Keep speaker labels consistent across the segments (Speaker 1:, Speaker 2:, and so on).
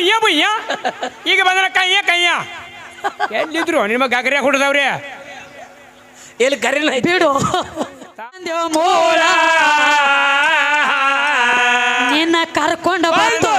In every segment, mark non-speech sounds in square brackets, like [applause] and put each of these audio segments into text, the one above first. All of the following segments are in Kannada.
Speaker 1: ಬುಯ್ಯ ಬುಯ್ಯ ಈಗ ಬಂದ್ರ ಕೈಯ ಕೈಯ ಎಲ್ಲಿದ್ರು? ನಿಮ್ಮ ಗಗರ್ಯಾಗ ಹುಡ್ದವ್ರಿ.
Speaker 2: ಎಲ್ಲಿ ಗರಿನ
Speaker 3: ಬಿಡು. ಮೂಲ ನಿನ್ನ ಕರ್ಕೊಂಡು ಬಂದು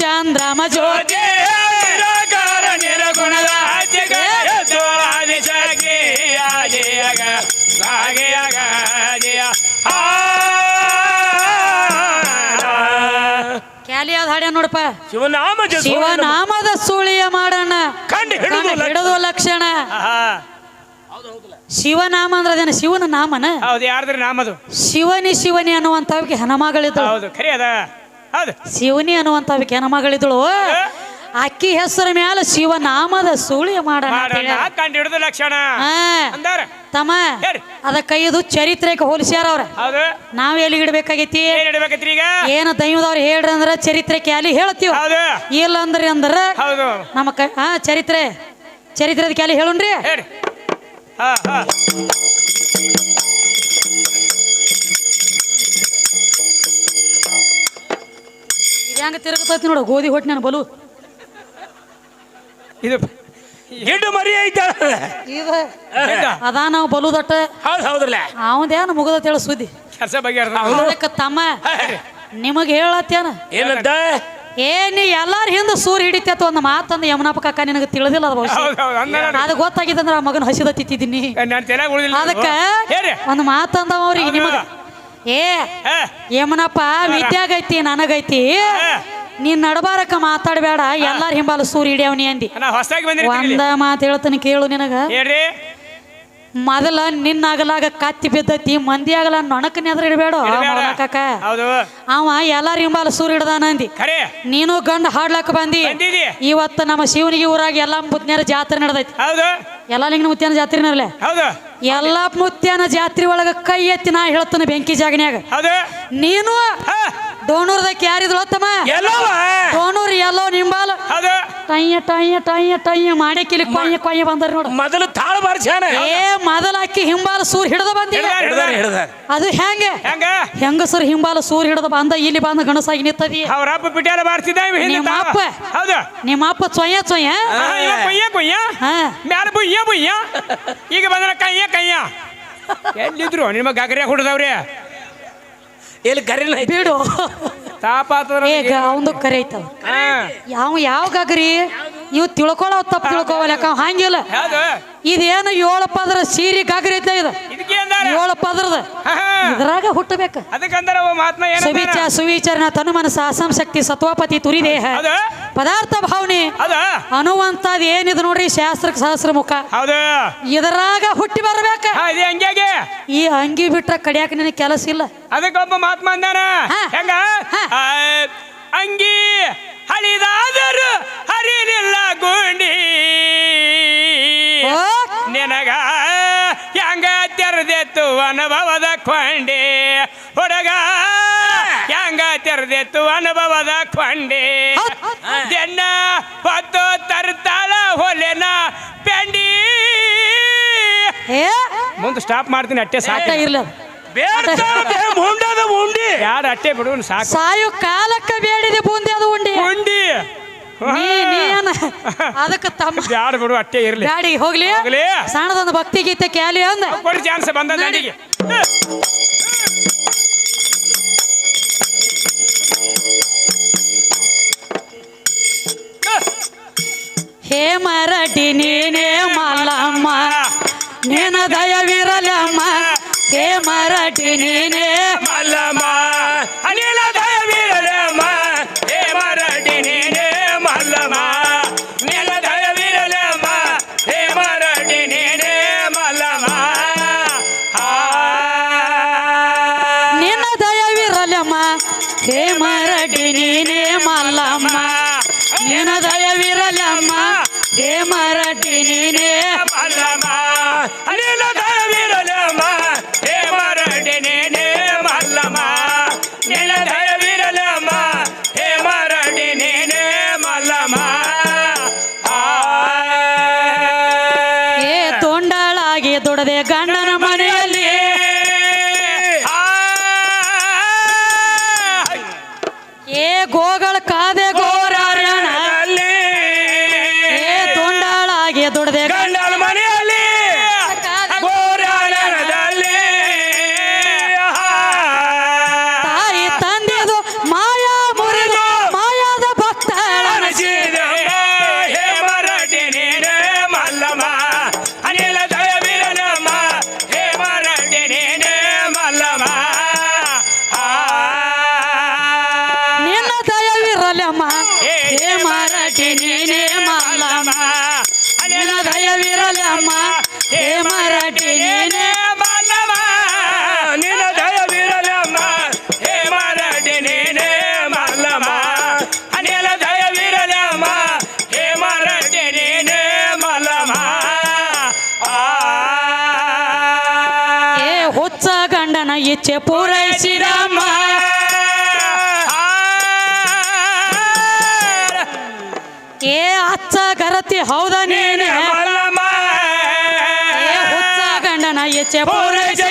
Speaker 3: ಚಂದ್ರಮ ಜ್ಯೋತಿ
Speaker 2: ನಿರಾಕಾರ ನಿರಗುಣದ
Speaker 3: ಕ್ಯಾಲಿ ಅದ ಹಾಡ್ಯ ನೋಡಪ್ಪ.
Speaker 2: ಶಿವನಾಮ
Speaker 3: ಶಿವನಾಮದ ಸುಳಿಯ ಮಾಡೋಣ.
Speaker 2: ಕಂಡು ಹಿಡಿದು
Speaker 3: ಲಕ್ಷಣ. ಶಿವನಾಮ ಅಂದ್ರೆ ಅದೇನ? ಶಿವನ ನಾಮನ?
Speaker 1: ಹೌದು ಯಾರ್ದ್ರಿ ನಾಮದು?
Speaker 3: ಶಿವನಿ ಶಿವನಿ ಅನ್ನುವಂತ ಹೆಣಮಗಳಿದ್ದಳು
Speaker 1: ಹೌದು ಖರಿ ಅದ
Speaker 3: ಶಿವನಿ ಅನ್ನುವಂಥವು ಕೆನ ಮಗಳಿದಳು. ಅಕ್ಕಿ ಹೆಸರ ಮ್ಯಾಲ ಶಿವನಾಮದ ನಾಮದ ಮಾಡೋಣ ಮಾಡ
Speaker 1: ಮಾಡೋಣ ಕಂಡು ಹಿಡಿದು ಲಕ್ಷಣ.
Speaker 3: ತಮ್ಮ. ಅದ ಕೈದು ಚರಿತ್ರೆಗೆ ಹೋಲಿಸ್ಯಾರ ಅವ್ರ. ನಾವ್ ಎಲ್ಲಿ ಇಡ್ಬೇಕಾಗೈತಿ
Speaker 1: ಏನ್
Speaker 3: ದೈವದವ್ರ ಹೇಳ್ರಿ ಅಂದ್ರ ಚರಿತ್ರೆ ಕ್ಯಾಲಿ ಹೇಳ್ತೀವಿ. ಇಲ್ಲ ಅಂದ್ರಿ ಅಂದ್ರ ನಮ್ಮ ಕೈ ಹಾ ಚರಿತ್ರೆ. ಚರಿತ್ರೆದ ಕ್ಯಾಲಿ ಹೇಳುಣ್ರಿ. ಹೆಂಗ ತಿರುಗತೈತಿ ನೋಡು ಗೋಧಿ ಹೊಟ್ಟೆ ನಾನು ಬಲು.
Speaker 1: ಇದು
Speaker 2: ಗಿಡ್ಡು ಮರಿ ಐತ.
Speaker 3: ಇದು ಅದ ನಾವು ಬಲುದಟ್ಟ.
Speaker 2: ಹೌದು ಹೌದ್ರಲ್ಲ.
Speaker 3: ಅವಂದೇನು ಮುಗದ ಹೇಳ ಸುದ್ದಿ?
Speaker 1: ಕೆಲಸ ಬಗ್ಗೆ
Speaker 3: ಅದಕ್ಕೆ ತಮ್ಮ ನಿಮಗೆ ಹೇಳತ್ತೇನ?
Speaker 2: ಏನಂತ?
Speaker 3: ಏ ನೀ ಎಲ್ಲಾರ ಹಿಂದೆ ಸೂರ್ ಹಿಡಿತೈತ ಒಂದು ಮಾತಂದ ಯಮನಪ್ಪ ಕಾಕ ನಿನಗೆ ತಿಳಿದಿಲ್ಲ ಅದು ಬಹುಶಃ.
Speaker 1: ಅಂದ.
Speaker 3: ಅದು ಗೊತ್ತಾಗಿದ್ದಂದ್ರ ಆ ಮಗನ ಹಸಿದ ತಿತ್ತಿದ್ದೀನಿ. ಅದಕ್ಕ ಒಂದು ಮಾತಂದ ಅವ್ರಿಗೆ ನಿಮಗ ಏ
Speaker 1: ಏಮನಪ್ಪ
Speaker 3: ಯಮನಪ್ಪ ವಿದ್ಯಾಗೈತಿ ನನಗೈತಿ. ನೀನ್ ನಡಬಾರಕ ಮಾತಾಡಬೇಡ ಎಲ್ಲಾರ ಹಿಂಬಾಲ ಸೂರ್ ಹಿಡಿಯವನಿ ಅಂದಿ. ಒಂದ ಮಾತು ಹೇಳ್ತಾನೆ ಕೇಳು ನಿನಗ.
Speaker 1: ಮೊದಲ
Speaker 3: ಮೊದಲ ನಿನ್ನಾಗಲಾಗ ಕತ್ತಿ ಬಿದ್ದೈತಿ ಮಂದಿ ಆಗಲ ನೊಣಕ್ ನೆದ್ರ ಇಡಬೇಡ. ಕಾಕ ಅವ ಎಲ್ಲಾರ ಹಿಂಬಾಲ ಸೂರ್ ಹಿಡ್ದಾನ ಅಂದಿ. ನೀನು ಗಂಡ ಹಾಡ್ಲಕ್ಕ ಬಂದಿ. ಇವತ್ತು ನಮ್ಮ ಶಿವನಿಗೆ ಊರಾಗ ಎಲ್ಲಾ ಮುತ್ನ್ಯಾರ ಜಾತ್ರೆ ನಡೆದೈತಿ. ಎಲ್ಲಾ ಲಿಂಗನ ಮುತ್ಯಾನ ಜಾತ್ರೆ ನರ್ಲೆ
Speaker 1: ಹೌದು.
Speaker 3: ಎಲ್ಲಾ ಮುತ್ಯಾನ ಜಾತ್ರೆ ಒಳಗ ಕೈ ಎತ್ತಿ ನಾ ಹೇಳ್ತಾನೆ ಬೆಂಕಿ ಜಾಗನ್ಯಾಗ.
Speaker 1: ಹೌದು
Speaker 3: ನೀನು
Speaker 1: ಹಾ.
Speaker 3: ಯಾರಿದ್ಲು ತಮ್ಮ ದೋಣೂರ್ ಎಲ್ಲೋ ನಿಂಬಾಲ? ಟಯ್ಯ ಟಯ್ಯ ಟಯ್ಯ ಟಯ್ಯ ಮಾಡಕ್ಕಿಲಿ ಕಿಲಿ ಕೊಯ್ಯ ಕೊಯ್ಯ ಬಂದಾರ ನೋಡು.
Speaker 2: ಮೊದಲು ತಾಳ ಬಾರ್ಸ್ಯಾನ?
Speaker 3: ಏ ಮೊದಲ ಅಕ್ಕಿ ಹಿಂಬಾಲ ಸೂರ್ ಹಿಡಿದ ಬಂದಿಲ್ಲ ಅದು ಹೆಂಗೆ?
Speaker 1: ಹೆಂಗ?
Speaker 3: ಹೆಂಗಸರು ಹಿಂಬಾಲ ಸೂರ್ ಹಿಡ್ದ ಬಂದ ಇಲ್ಲಿ ಬಂದ ಗಣಸಾಗಿ ನಿಂತದಿ.
Speaker 1: ಅವ್ರ ಅಪ್ಪ ಪಿಟ್ಯಾಲ ಬಾರ್ಸಿದ್ದ ಇವ
Speaker 3: ನಿಮ್ಮ. ಅಪ್ಪ?
Speaker 1: ಹೌದು.
Speaker 3: ನಿಮ್ಮ ಅಪ್ಪ ಚೊಯ್ಯ. ಚೊಯ್ಯ
Speaker 1: ಕೊಯ್ಯ ಕೊಯ್ಯ?
Speaker 3: ಹಾ.
Speaker 1: ಮ್ಯಾಲ ಬುಯ್ಯ ಬುಯ್ಯ? ಈಗ ಬಂದ್ರ ಕೈಯ ಕೈಯ? ಎಲ್ಲಿದ್ರು ನಿಮ್ಮ ಗಗರ್ಯಾಗ ಹುಡ್ದವ್ರಿ?
Speaker 2: ಎಲ್ಲಿ ಕರಿನ ಐತಿ?
Speaker 3: ಬಿಡು.
Speaker 1: ತಾಪ ಆತದ್ರ
Speaker 3: ಏ ಅವಂದು ಕರೆ ಐತವ
Speaker 1: ಹಾ.
Speaker 3: ಯಾವ ಯಾವ ಗಗ್ರಿ? ಇವ್ ತಿಳ್ಕೊಳ್ಳೋ ತಪ್ಪು ತಿಳ್ಕೊವಲ್ಯಾಕ ಅವ. ಹಂಗಿಲ್ಲ.
Speaker 1: ಹೌದು
Speaker 3: ಇದೇನು ಏಳು ಪದ್ರ ಸೀರೆ ಗಗ್ರಿ ಐತೆ ಇದು.
Speaker 1: ಇದಕ್ಕೆ ಅಂದಾರ
Speaker 3: ಏಳು ಪದ್ರದ. ಇದ್ರಾಗ ಹುಟ್ಟಬೇಕು.
Speaker 1: ಅದಕ್ಕೆ ಅಂದಾರ ಅವ ಮಾತ್ನ ಏನ
Speaker 3: ಸುವಿಚಾರ ಸುವಿಚಾರನ ತನು ಮನಸ್ಸ ಅಸಂ ಶಕ್ತಿ ಸತ್ವಪತಿ ತುರಿದೇಹ. ಪದಾರ್ಥ ಭಾವನೆ. ಅನ್ನುವಂಥದ್ದು ಏನಿದೆ ನೋಡ್ರಿ ಶಾಸ್ತ್ರಕ್ಕೆ ಸಹಸ್ರ ಮುಖ.
Speaker 1: ಹೌದು.
Speaker 3: ಇದರಾಗ ಹುಟ್ಟಿ ಬರ್ಬೇಕ.
Speaker 1: ಹಾ ಇದೆ ಹಂಗ್ಯಾಗೆ
Speaker 3: ಈ ಅಂಗಿ ಬಿಟ್ರ ಕಡಿಯಾಕ ನಿನಗೆ ಕೆಲಸ ಇಲ್ಲ.
Speaker 1: ಅದಕ್ಕೆ ಒಬ್ಬ ಮಹಾತ್ಮ ಅಂದಾನ?
Speaker 3: ಹಾ.
Speaker 1: ಹೆಂಗ?
Speaker 3: ಹಾ.
Speaker 1: ಆ, ಅಂಗಿ ಹಳಿದಾದರು ಹರಿಲಿಲ್ಲ ಗುಂಡಿ.
Speaker 3: ಓ,
Speaker 1: ನಿನಗ ಹೆಂಗ ತೆರೆದೆತ್ತು ಅನುಭವದ ಕೊಂಡಿ. ಹುಡುಗ ಹೆಂಗ ತೆರೆದೆತ್ತು ಅನುಭವದ ಕೊಂಡೆ. ಜನ್ನ ಹೊತ್ತು ತರ್ತಾಳ ಹೊಲೆನ ಪೆಂಡಿ. ಮುಂದೆ ಸ್ಟಾಪ್ ಮಾಡ್ತೀನಿ ಅಟ್ಟೆ ಸಾಕು.
Speaker 3: ಇರ್ಲಿ ಅದು.
Speaker 2: ಬೇಡ್ತಾವೆ ಮುಂಡದ ಮುಂಡಿ
Speaker 1: ಯಾರು ಅಟ್ಟೆ ಬಿಡು ಸಾಕು.
Speaker 3: ಸಾಯು ಕಾಲಕ್ಕೆ ಬೇಡಿದೆ ಬೂಂದಿ ಅದು ಉಂಡಿ.
Speaker 1: ಉಂಡಿ.
Speaker 3: ಅದಕ್ಕೆ ತಮ್ಮ [laughs]
Speaker 1: ಬ್ಯಾಡ ಬಿಡು ಅಟ್ಟೆ ಇರ್ಲಿ.
Speaker 3: ಗಾಡಿ ಹೋಗ್ಲಿ.
Speaker 1: ಹೋಗ್ಲಿ.
Speaker 3: ಸಣ್ಣದೊಂದು ಭಕ್ತಿ ಗೀತೆ ಕ್ಯಾಲಿ ಅಂದ.
Speaker 1: ಕೊಡಿ ಚಾನ್ಸ್ ಬಂದ ದಂಡಿಗೆ
Speaker 3: ಹೇ ಮರಟಿ ನೀನೇ ಮಲ್ಲಮ್ಮ ನಿನ್ನ ದಯವಿರಲಮ್ಮ. ಹೇ ಮರಟಿ ನೀನೇ
Speaker 1: ಮಲ್ಲಮ್ಮ. ಅನಿಲ
Speaker 3: ದುಡದೆ ಗಂಡನ ಮನೆಯಲ್ಲಿ. ಏ ಗೋಗಳ ಕಾದೆ ಗೋರಾರ್ಯಣ
Speaker 1: ಅಲ್ಲಿ
Speaker 3: ಏ ತೊಂಡಾಳಾಗಿ ದುಡದೆ
Speaker 1: ಗಂಡನ ಮನೆಯಲ್ಲಿ. ದಯವಿರಲಮ್ಮ ಹೇ
Speaker 3: ಮರಾಠಿ ನೀನೇ. ಮಲ್ಲಮ್ಮ ನಿನ್ನ ದಯವಿರಲಮ್ಮ ಹೇ
Speaker 1: ಮರಡಿ ನೀನೇ ಮಲ್ಲಮ್ಮ ಅನಿಲ ದಯವಿರಲಮ್ಮ ಹೇ ಮರಡಿ ನೀನೇ ಮಲ್ಲಮ್ಮ ಆ.
Speaker 3: ಏ ಹುಚ್ಚ ಗಂಡನ ಇಚ್ಛೆ ಪೂರೈಸಿದಮ್ಮ. ಏ ಅಚ್ಚ ಗರತಿ ಹೌದ ನೀನೇ? ಏ ಹುಚ್ಚ ಗಂಡನ ಇಚ್ಛೆ ಪೂರೈಸಿ.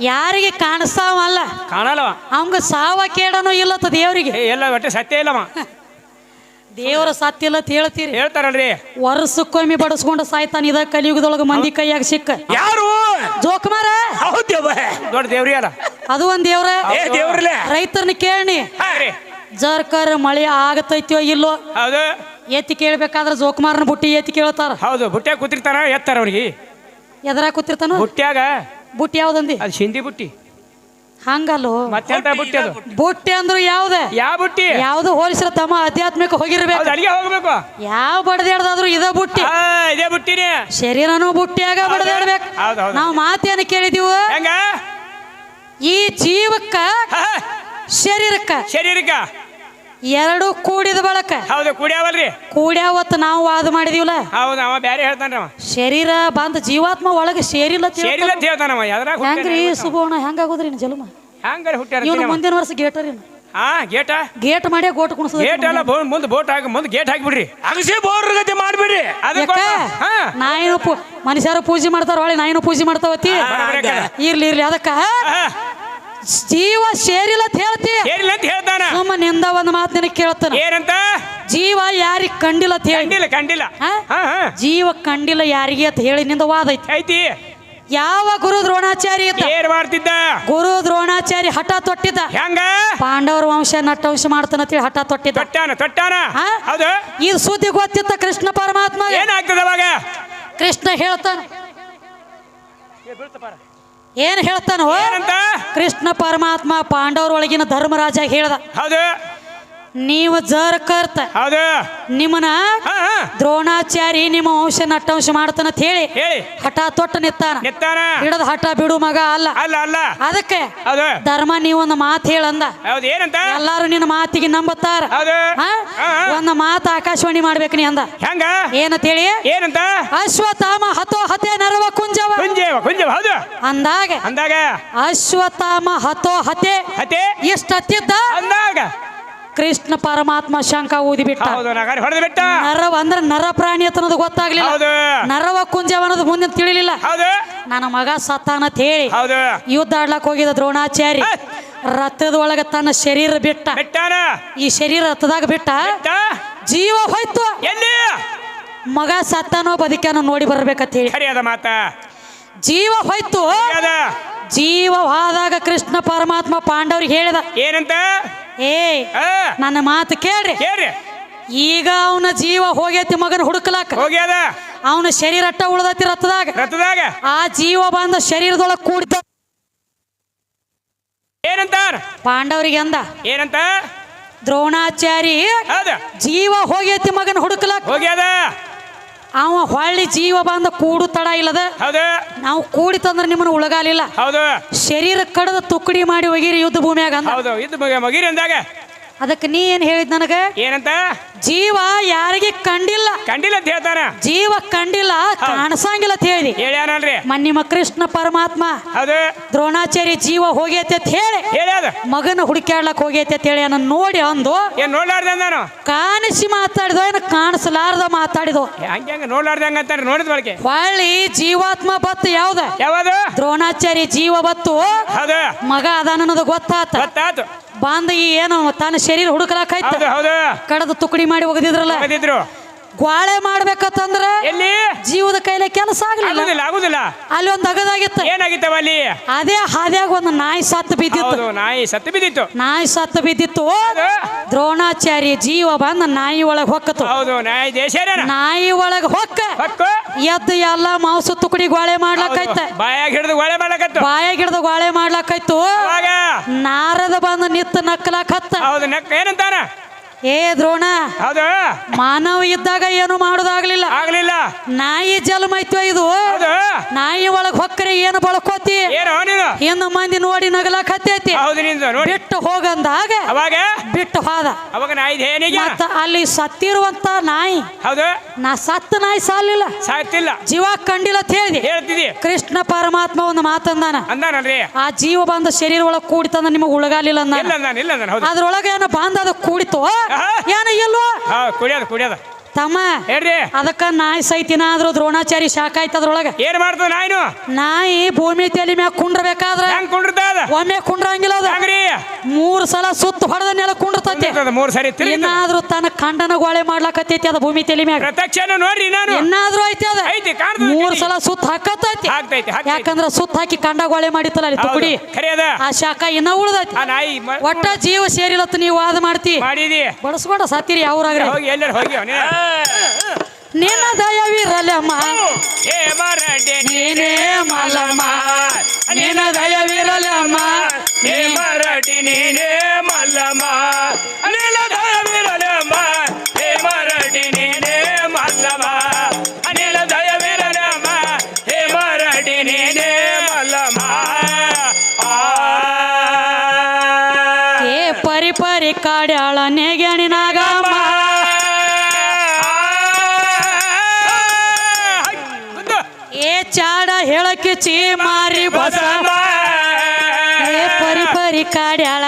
Speaker 3: ಯಾರಿಗೆ ಕಾಣಿಸ್ತಾವಲ್ಲ?
Speaker 1: ಕಾಣಲ್ಲವ.
Speaker 3: ಅವಂಗ ಸಾವ ಕೇಡನೂ ಇಲ್ಲತ್ತ ದೇವ್ರಿಗೆ.
Speaker 1: ಏ ಎಲ್ಲ ಒಟ್ಟೆ ಸತ್ಯ ಇಲ್ಲವ.
Speaker 3: ದೇವ್ರು ಸತ್ಯ ಅಂತ ಹೇಳ್ತೀರಿ.
Speaker 1: ಹೇಳ್ತಾರಲ್ರಿ.
Speaker 3: ವರ್ಷಕ್ಕೊಮ್ಮೆ ಬಡಿಸ್ಕೊಂಡು ಸಾಯ್ತಾನ ಇದ ಕಲಿಯುಗದೊಳಗ ಮಂದಿ ಕೈಯಾಗ ಸಿಕ್ಕ.
Speaker 2: ಯಾರು?
Speaker 3: ಜೋಕುಮಾರ?
Speaker 1: ದೊಡ್ಡ ದೇವ್ರಿ ಅಲ್ಲ.
Speaker 3: ಅದು ಒಂದ್ ದೇವ್ರ.
Speaker 2: ಏ ದೇವ್ರಲೆ
Speaker 3: ರೈತರನ್ನ ಕೇಳಿ ಜರ್ಕರ್ ಮಳೆ ಆಗತೈತಿಯೋ ಇಲ್ಲೋ?
Speaker 1: ಹೌದು.
Speaker 3: ಎತ್ತಿ ಕೇಳ್ಬೇಕಾದ್ರೆ ಜೋಕುಮಾರನ ಬುಟ್ಟಿ ಎತ್ತಿ ಕೇಳ್ತಾರ.
Speaker 1: ಹೌದು ಬುಟ್ಟಿಯಾಗ ಕೂತಿರ್ತಾನ ಎತ್ತಾರ ಅವ್ರಿಗೆ
Speaker 3: ಎದರ ಕೂತಿರ್ತಾನ?
Speaker 1: ಬುಟ್ಟ್ಯಾಗ
Speaker 3: ಬುಟ್ಟಿ ಯಾವ್ದಂದಿ?
Speaker 1: ಅದು ಶಿಂದಿ ಬುಟ್ಟಿ.
Speaker 3: ಹಂಗಲ್ಲೋ?
Speaker 1: ಮತ್ತೆಂತ ಬುಟ್ಟಿ ಅದು?
Speaker 3: ಬುಟ್ಟಿ. ಅಂದ್ರು ಯಾವ್ದ?
Speaker 1: ಯಾವ ಬುಟ್ಟಿ?
Speaker 3: ಯಾವ್ದು ಹೋಲಿಸಿರ ತಮ್ಮ ಆಧ್ಯಾತ್ಮಿಕ ಹೋಗಿರ್ಬೇಕು.
Speaker 1: ಅಲ್ಲಿಗೆ ಹೋಗ್ಬೇಕು.
Speaker 3: ಯಾವ ಬಡದಾಡ್ದಾದ್ರು ಇದ ಬುಟ್ಟಿ.
Speaker 1: ಆ ಇದೇ ಬುಟ್ಟಿನೇ.
Speaker 3: ಶರೀರನು ಬುಟ್ಟಿಯಾಗ ಬಡದಾಡ್ಬೇಕು
Speaker 1: ಹೌದು ಹೌದು
Speaker 3: ನಾವು ಮಾತೇನು ಕೇಳಿದೀವು?
Speaker 1: ಹೆಂಗ?
Speaker 3: ಈ ಜೀವಕ್ಕ ಶರೀರಕ್ಕ.
Speaker 1: ಶರೀರಕ್ಕ.
Speaker 3: ಎರಡು ಕೂಡಿದ ಬಳಕ.
Speaker 1: ಹೌದು ಕುಡಿಯಾವಲ್ರಿ?
Speaker 3: ಕೂಡ್ಯಾವತ್ತು ನಾವು ವಾದ ಮಾಡಿದೀವಲ್ಲ?
Speaker 1: ಹೌದು ಅವ ಬ್ಯಾರೆ ಹೇಳ್ತಾನ ಅವ.
Speaker 3: ಶರೀರ ಬಂದ ಜೀವಾತ್ಮ ಒಳಗೆ ಸೇರಿಲ್ಲ ಅಂತ
Speaker 1: ಸೇರಿಲ್ಲ. ಅಂತ ಹೇಳ್ತಾನವ
Speaker 3: ಹೆಂಗ್ರಿ ಸುಬೋಣ ಹೆಂಗಾಗೋದ್ರಿ ಇನ್ನು ಜಲಮ?
Speaker 1: ಹಂಗಾರೆ ಹುಟ್ಟ್ಯಾರ
Speaker 3: ಇವನು ಮುಂದಿನ ವರ್ಷ ಗೇಟರಿ
Speaker 1: ಹಾ ಗೇಟ?
Speaker 3: ಗೇಟ್ ಮಾಡಿ ಗೋಟ್ ಕುಣಿಸೋದು
Speaker 1: ಗೇಟ್ ಎಲ್ಲ ಬೋ- ಮುಂದೆ ಬೋಟ್ ಹಾಕಿ ಮುಂದೆ ಗೇಟ್ ಹಾಕಿಬಿಡ್ರಿ.
Speaker 2: ಅಗಸಿ ಬೋರ್ ಗತಿ ಮಾಡ್ಬಿಡಿ
Speaker 1: ಅದಕ್ಕೆ ಹಾ.
Speaker 3: ನಾಯಿನು ಪೂ ಮನುಷ್ಯರು ಪೂಜೆ ಮಾಡ್ತಾರ ಹೊಳೆ ನಾಯಿನ ಪೂಜೆ ಮಾಡ್ತಾವತಿ
Speaker 1: ಅಕ್ಕ.
Speaker 3: ಇರ್ಲಿ ಇರ್ಲಿ ಅದಕ್ಕ.
Speaker 1: ಹಾ,
Speaker 3: ಜೀವ ಸೇರಿಲ್ಲ ಅಂತ ಹೇಳ್ತಿ.
Speaker 1: ಅಂತ ಹೇಳ್ತಾನ.
Speaker 3: ನಮ್ಮ ನಿಂದ ಒಂದು ಮಾತು ನಿನಗೆ ಕೇಳ್ತಾನ.
Speaker 1: ಏನಂತ?
Speaker 3: ಜೀವ ಯಾರಿಗ್ ಕಂಡಿಲ್ಲ ಅಂತ ಹೇಳಿ.
Speaker 1: ಕಂಡಿಲ್ಲ ಕಂಡಿಲ್ಲ.
Speaker 3: ಹಾ?
Speaker 1: ಹಾ ಹಾ.
Speaker 3: ಜೀವ ಕಂಡಿಲ್ಲ ಯಾರಿಗೆ ಅಂತ ಹೇಳಿ ನಿಂದ ವಾದ ಐತಿ.
Speaker 1: ಐತಿ.
Speaker 3: ಯಾವ ಗುರು ದ್ರೋಣಾಚಾರಿ ಇದ್ದ?
Speaker 1: ಏನ್ ಮಾಡ್ತಿದ್ದ?
Speaker 3: ಗುರು ದ್ರೋಣಾಚಾರಿ ಹಠ ತೊಟ್ಟಿದ್ದ.
Speaker 1: ಹೆಂಗ?
Speaker 3: ಪಾಂಡವರ ವಂಶ ನಟ್ಟವಂಶ ಮಾಡ್ತಾನ ಅಂತೇಳಿ ಹಠ ತೊಟ್ಟಿದ್ದ.
Speaker 1: ತೊಟ್ಟಾನ ತೊಟ್ಟಾನ?
Speaker 3: ಹಾ?
Speaker 1: ಹೌದು.
Speaker 3: ಇದು ಸುದ್ದಿ ಗೊತ್ತಿತ್ತ ಕೃಷ್ಣ ಪರಮಾತ್ಮ
Speaker 1: ಏನಾಗ್ತದ ಅವಾಗ?
Speaker 3: ಕೃಷ್ಣ ಹೇಳ್ತಾನ. ಏನ್ ಹೇಳ್ತಾನೋ?
Speaker 1: ಏನಂತ?
Speaker 3: ಕೃಷ್ಣ ಪರಮಾತ್ಮ ಪಾಂಡವರೊಳಗಿನ ಧರ್ಮರಾಜ ಹೇಳ್ದ.
Speaker 1: ಹೌದು.
Speaker 3: ನೀವು ಜರ್ ಕರ್ತ.
Speaker 1: ಹೌದು.
Speaker 3: ನಿಮ್ಮನ ದ್ರೋಣಾಚಾರಿ ನಿಮ್ಮ ವಂಶ ನಟ್ಟಂಶ ಮಾಡ್ತಾನಂತ ಹೇಳಿ
Speaker 1: ಹೇಳಿ.
Speaker 3: ಹಠ ತೊಟ್ಟ ನಿತ್ತಾನ.
Speaker 1: ನಿತ್ತಾನ.
Speaker 3: ಹಿಡದ ಹಠ ಬಿಡು ಮಗ ಅಲ್ಲ.
Speaker 1: ಅಲ್ಲ ಅಲ್ಲ.
Speaker 3: ಅದಕ್ಕೆ ಧರ್ಮ ನೀವೊಂದು ಮಾತು ಹೇಳಂದ.
Speaker 1: ಏನಂತ?
Speaker 3: ಎಲ್ಲಾರು ನಿನ್ನ ಮಾತಿಗೆ ನಂಬತ್ತಾರ. ಒಂದು ಮಾತು ಆಕಾಶವಾಣಿ ಮಾಡ್ಬೇಕು ನೀ ಅಂದ.
Speaker 1: ಹೆಂಗ?
Speaker 3: ಏನಂತ ಹೇಳಿ
Speaker 1: ಏನಂತ?
Speaker 3: ಅಶ್ವತಾಮ ಹತೋ ಹತೆ ನರವ ಕುಂಜವ.
Speaker 1: ಕುಂಜವ ಕುಂಜವ ಹೌದು.
Speaker 3: ಅಂದಾಗ
Speaker 1: ಅಂದಾಗ?
Speaker 3: ಅಶ್ವತಾಮ ಹತೋ ಹತೆ
Speaker 1: ಹತೆ?
Speaker 3: ಇಷ್ಟ ಹತ್ತಿದ್ದ
Speaker 1: ಅಂದಾಗ?
Speaker 3: ಕೃಷ್ಣ ಪರಮಾತ್ಮ ಶಂಕ ಊದಿ ಬಿಟ್ಟ.
Speaker 1: ಹೌದು ನಗಾರಿ ಹೊಡೆದು ಬಿಟ್ಟ.
Speaker 3: ನರವ ಅಂದ್ರೆ ನರ ಪ್ರಾಣಿ ಅಂತ ಅನ್ನೋದು ಗೊತ್ತಾಗ್ಲಿಲ್ಲ.
Speaker 1: ಹೌದು.
Speaker 3: ನರವ ಕುಂಜವ ಅನ್ನೋದು ಮುಂದೆ ತಿಳಿಲಿಲ್ಲ.
Speaker 1: ಹೌದು.
Speaker 3: ನನ್ನ ಮಗ ಸತ್ತಾನತ್ ಹೇಳಿ
Speaker 1: ಹೌದು.
Speaker 3: ಯುದ್ಧ ಆಡ್ಲಕ್ ಹೋಗಿದ ದ್ರೋಣಾಚಾರಿ
Speaker 1: ರಥದೊಳಗೆ
Speaker 3: ರಥದೊಳಗ ತನ್ನ ಶರೀರ ಬಿಟ್ಟ.
Speaker 1: ಬೆಟ್ಟಾನ
Speaker 3: ಈ ಶರೀರ ರಥದಾಗ ಬಿಟ್ಟ.
Speaker 1: ಬೆಟ್ಟ.
Speaker 3: ಜೀವ ಹೋಯ್ತು.
Speaker 1: ಎಲ್ಲಿ?
Speaker 3: ಮಗ ಸತ್ತಾನೋ ಬದುಕ್ಯಾನೋ ನೋಡಿ ಬರ್ಬೇಕಂತ ಹೇಳಿ.
Speaker 1: ಖರಿ ಅದ ಮಾತ.
Speaker 3: ಜೀವ ಹೋಯ್ತು.
Speaker 1: ಅದ
Speaker 3: ಜೀವ ಹೋದಾಗ ಕೃಷ್ಣ ಪರಮಾತ್ಮ ಪಾಂಡವ್ರಿಗೆ ಹೇಳಿದ
Speaker 1: ಏನಂತ?
Speaker 3: ಏ ನನ್ನ ಮಾತು ಕೇಳ್ರಿ.
Speaker 1: ಕೇಳ್ರಿ.
Speaker 3: ಈಗ ಅವನ ಜೀವ ಹೋಗೈತಿ ಮಗನ ಹುಡುಕ್ಲಾಕ.
Speaker 1: ಹೋಗ್ಯದ?
Speaker 3: ಅವನ ಶರೀರ ಅಟ್ಟ ಉಳ್ದೈತಿ ರಥದಾಗ.
Speaker 1: ರಥದಾಗ?
Speaker 3: ಆ ಜೀವ ಬಂದ ಶರೀರದೊಳಗೆ ಕೂಡಿದ
Speaker 1: ಏನಂತ
Speaker 3: ಪಾಂಡವರಿಗೆ ಅಂದ
Speaker 1: ಏನಂತ?
Speaker 3: ದ್ರೋಣಾಚಾರಿ ಜೀವ ಹೋಗೈತಿ ಮಗನ ಹುಡುಕ್ಲಾಕ.
Speaker 1: ಹೋಗ್ಯದ?
Speaker 3: ಅವ ಹೊಳ್ಳಿ ಜೀವ ಬಂದ ಕೂಡು ತಡ ಇಲ್ಲದ.
Speaker 1: ನಾವು
Speaker 3: ನಾವು ಕೂಡಿತಂದ್ರ ನಿಮ್ಮನ್ನ ಉಳಗಾಲಿಲ್ಲ. ಶರೀರ ಕಡದ ತುಕ್ಕಡಿ ಮಾಡಿ ಹೋಗಿರಿ ಯುದ್ಧ ಭೂಮಿಯಾಗ ಅಂದ.
Speaker 1: ಹೌದು
Speaker 3: ಅದಕ್ಕೆ ನೀ ಏನ್ ಹೇಳಿದ್ ನನಗೆ?
Speaker 1: ಏನಂತ?
Speaker 3: ಜೀವ ಯಾರಿಗೆ ಕಂಡಿಲ್ಲ.
Speaker 1: ಕಂಡಿಲ್ಲ ಅಂತ ಹೇಳ್ತಾನ.
Speaker 3: ಜೀವ ಕಂಡಿಲ್ಲ ಕಾಣಿಸಂಗಿಲ್ಲ ಅಂತ ಹೇಳಿ.
Speaker 1: ಹೇಳ್ಯಾನಲ್ರಿ
Speaker 3: ಮನ್ನಿಮ ಕೃಷ್ಣ ಪರಮಾತ್ಮ.
Speaker 1: ಹೌದು.
Speaker 3: ದ್ರೋಣಾಚಾರ್ಯ ಜೀವ ಹೋಗೈತೆ ಅಂತ ಹೇಳಿ.
Speaker 1: ಹೇಳ್ಯಾದ
Speaker 3: ಮಗನ ಹುಡುಕ್ಯಾಡ್ಲಕ್ ಹೋಗೈತೆ ಅಂತ ಹೇಳಿ ನನ್ನ ನೋಡಿ ಅಂದು.
Speaker 1: ಏನ್ ನೋಡ್ಲಾರ್ದ ನಾನು
Speaker 3: ಕಾಣಿಸಿ ಮಾತಾಡಿದೋ ಏನು ಕಾಣಿಸಲಾರ್ದ ಮಾತಾಡಿದೋ
Speaker 1: ಹಂಗೆ ಹಂಗೆ ನೋಡ್ಲಾರ್ದಂಗ ಅಂತಾನೆ ನೋಡಿದ ಬಳಕೆ.
Speaker 3: ಹೊಳ್ಳಿ ಜೀವಾತ್ಮ ಬತ್ತು ಯಾವ್ದ?
Speaker 1: ಯಾವುದು?
Speaker 3: ದ್ರೋಣಾಚಾರ್ಯ ಜೀವ ಬತ್ತು.
Speaker 1: ಹೌದು.
Speaker 3: ಮಗ ಅದಾನ ಅನ್ನೋದು ಗೊತ್ತಾತ.
Speaker 1: ಗೊತ್ತಾತು.
Speaker 3: ಈ ಏನು ತನ್ನ ಶರೀರ
Speaker 1: ಹುಡುಕಲಾಕಾಯ್ತು
Speaker 3: ಕಡದು ತುಕಡಿ ಮಾಡಿ ಒಗದಿದ್ರಲ್ಲ. ಗ್ವಾಳೆ ಮಾಡ್ಬೇಕಂದ್ರೆ
Speaker 1: ಎಲ್ಲಿ?
Speaker 3: ಜೀವದ ಕೈಲೆ ಕೆಲಸ ಆಗಲಿಲ್ಲ.
Speaker 1: ಆಗುದಿಲ್ಲ ಆಗುದಿಲ್ಲ.
Speaker 3: ಅಲ್ಲಿ ಒಂದು ಅಗದಾಗಿತ್ತು.
Speaker 1: ಏನಾಗಿತ್ತವ ಅಲ್ಲಿ?
Speaker 3: ಅದೇ ಹಾದ್ಯಾಗ ಒಂದು ನಾಯಿ ಸತ್ತು ಬಿದ್ದಿತ್ತು.
Speaker 1: ಹೌದು ನಾಯಿ ಸತ್ತು ಬಿದ್ದಿತ್ತು.
Speaker 3: ನಾಯಿ ಸತ್ತು ಬಿದ್ದಿತ್ತು.
Speaker 1: ಹೌದು.
Speaker 3: ದ್ರೋಣಾಚಾರ್ಯ ಜೀವ ಬಂದ ನಾಯಿ ಒಳಗ್ ಹೊಕ್ಕತು.
Speaker 1: ಹೌದು ನಾಯಿ ದೇಶರೇನ
Speaker 3: ನಾಯಿ ಒಳಗ್ ಹೊಕ್ಕ.
Speaker 1: ಹಕ್ಕು.
Speaker 3: ಎದ್ದು ಎಲ್ಲ ಮಾಂಸ ತುಕಡಿ ಗೋಳೆ ಮಾಡ್ಲಕ್ಕೈತ
Speaker 1: ಬಾಯಾಗ ಹಿಡಿದು ಗೋಳೆ ಮಾಡಕತ್ತು
Speaker 3: ಬಾಯಾಗ ಹಿಡ್ದು ಗ್ವಾಳೆ ಮಾಡ್ಲಕ್ಕೈತು
Speaker 1: ಅವಾಗ
Speaker 3: ನಾರದ ಬಂದು ನಿತ್ತ ನಕ್ಕಲಾಕತ್ತ
Speaker 1: ಹೌದು ನಕ್ಕ ಏನಂತಾನ?
Speaker 3: ಏ ದ್ರೋಣ
Speaker 1: ಹೌದು.
Speaker 3: ಮಾನವ ಇದ್ದಾಗ ಏನು ಮಾಡೋದಾಗ್ಲಿಲ್ಲ.
Speaker 1: ಆಗ್ಲಿಲ್ಲ.
Speaker 3: ನಾಯಿ ಜನ್ಮ ಐತ್ವ ಇದು. ನಾಯಿ ಒಳಗ್ ಹೊಕ್ಕರೆ ಏನು ಬಳಕೋತಿ?
Speaker 1: ಏನು
Speaker 3: ಇನ್ನು ಮಂದಿ ನೋಡಿ ನಗಲಾಕತ್ತೈತಿ.
Speaker 1: ಹತ್ತೈತಿ
Speaker 3: ಬಿಟ್ಟು ಹೋಗಂದಾಗ
Speaker 1: ಅವಾಗ?
Speaker 3: ಬಿಟ್ಟು ಹೋದ.
Speaker 1: ಅವಾಗ ನಾಯಿ ಏನಿಗೆ
Speaker 3: ಮತ್ತ ಅಲ್ಲಿ ಸತ್ತಿರುವಂತ ನಾಯಿ.
Speaker 1: ಹೌದು.
Speaker 3: ನಾ ಸತ್ತ ನಾಯಿ ಸಾಲಿಲ್ಲ.
Speaker 1: ಸಾಯ್ತಿಲ್ಲ.
Speaker 3: ಜೀವ ಕಂಡಿಲ್ಲ ಅಂತ ಹೇಳಿದೆ.
Speaker 1: ಹೇಳ್ತಿದಿ.
Speaker 3: ಕೃಷ್ಣ ಪರಮಾತ್ಮ ಒಂದು ಮಾತಂದಾನ.
Speaker 1: ಅಂದಾನಲ್ರಿ.
Speaker 3: ಆ ಜೀವ ಬಂದ ಶರೀರ ಒಳಗ್ ಕೂಡಿತಂದ ನಿಮಗ್ ಉಳಗಾಲಿಲ್ಲ ಅದ್ರೊಳಗ ಏನೋ ಬಂದ ಅದು ಕೂಡಿತು. ಏನ ಇಲ್ವೋ
Speaker 1: ಹಾ ಕುಡಿಯೋದು ಕುಡಿಯೋದು.
Speaker 3: ತಮ್ಮ
Speaker 1: ಹೇಳ್ರಿ.
Speaker 3: ಅದಕ್ಕ ನಾಯಿ ಸೈತಿನ ಆದ್ರೂ ದ್ರೋಣಾಚಾರಿ ಶಾಖ ಆಯ್ತು ಅದ್ರೊಳಗ.
Speaker 1: ಏನ್ ಮಾಡ್ತದ ನಾಯಿನು?
Speaker 3: ನಾಯಿ ಭೂಮಿ ತಲೆ ಮ್ಯಾಗ ಕುಂಡ್ರಬೇಕಾದ್ರ
Speaker 1: ಹೆಂಗ್ ಕುಂಡಿರ್ತದ
Speaker 3: ಒಮ್ಮೆ ಕುಂಡ್ರಂಗಿಲ್ಲ ಅದ.
Speaker 1: ಹೆಂಗ್ರಿ?
Speaker 3: ಮೂರ್ ಸಲ ಸುತ್ತ ಹೊಡೆದ ನೆಲ ಕುಂಡ್ರತೈತಿ.
Speaker 1: ಮೂರ್ ಸರಿ ತಿರುಗಿ
Speaker 3: ತನ್ನ ಖಂಡನ ಗೋಳೆ ಮಾಡ್ಲಕತ್ತೈತಿ ಅದ ಭೂಮಿ ತಲೆ ಮ್ಯಾಗ.
Speaker 1: ಪ್ರತ್ಯಕ್ಷನ ನೋಡ್ರಿ ನಾನು.
Speaker 3: ಇನ್ನಾದ್ರೂ ಐತಿ ಅದ.
Speaker 1: ಐತಿ ಕಾಣ್ತದ
Speaker 3: ಮೂರ್ ಸಲ ಸುತ್ತ ಹಾಕತ್ತೈತಿ.
Speaker 1: ಹಾಕ್ತೈತಿ ಹಾಕ್ತೈತಿ.
Speaker 3: ಯಾಕಂದ್ರ ಸುತ್ತ ಹಾಕಿ ಕಂಡ ಗೋಳೆ ಮಾಡಿತ್ತಲ್ಲ ಅಲ್ಲಿ
Speaker 1: ಹೌದು
Speaker 3: ತುಕಡಿ
Speaker 1: ಖರೆ ಅದ.
Speaker 3: ಆ ಶಾಖ ಇನ್ನ ಉಳ್ದೈತಿ.
Speaker 1: ಆ ನಾಯಿ ಮ-
Speaker 3: ಒಟ್ಟ ಜೀವ ಸೇರಿಲತ್ತ ನೀವು ವಾದ ಮಾಡ್ತಿ.
Speaker 1: ಮಾಡಿದಿ.
Speaker 3: ಸಾತಿರಿ ಸತ್ತಿರಿ ಅವ್ರಾಗ್ರಿ
Speaker 1: ಹೋಗಿ ಎಲ್ಲರೂ ಹೋಗಿ ಅವನೇ.
Speaker 3: ನಿನ್ನ ದಯವಿರಲಮ್ಮ.
Speaker 1: ಏ ಮರಡೆ
Speaker 3: ನೀನೇ ಮಲಮ್ಮ ನಿನ್ನ ದಯವಿರಲಮ್ಮ.
Speaker 1: ಏ ಮರಡಿ ನೀನೇ ಮಲ್ಲಮ್ಮ. ಅನಿಲ ದಯವಿರಲಮ್ಮ. ಏ ಮರಡಿ ನೀನೇ ಮಲ್ಲಮ್ಮ. ಅನಿಲ ದಯವಿರಲಮ್ಮ. ಏ ಮರಡಿ ನೀನೇ ಮಲ್ಲಮ್ಮ. ಆ.
Speaker 3: ಏ ಪರಿ ಪರಿ ಕಾಡ್ಯಾಳ ಹೇಳಕ್ಕೆ ಚೀ ಮಾರಿ ಏ ಪರಿ ಪರಿ ಕಾಡ್ಯಾಳ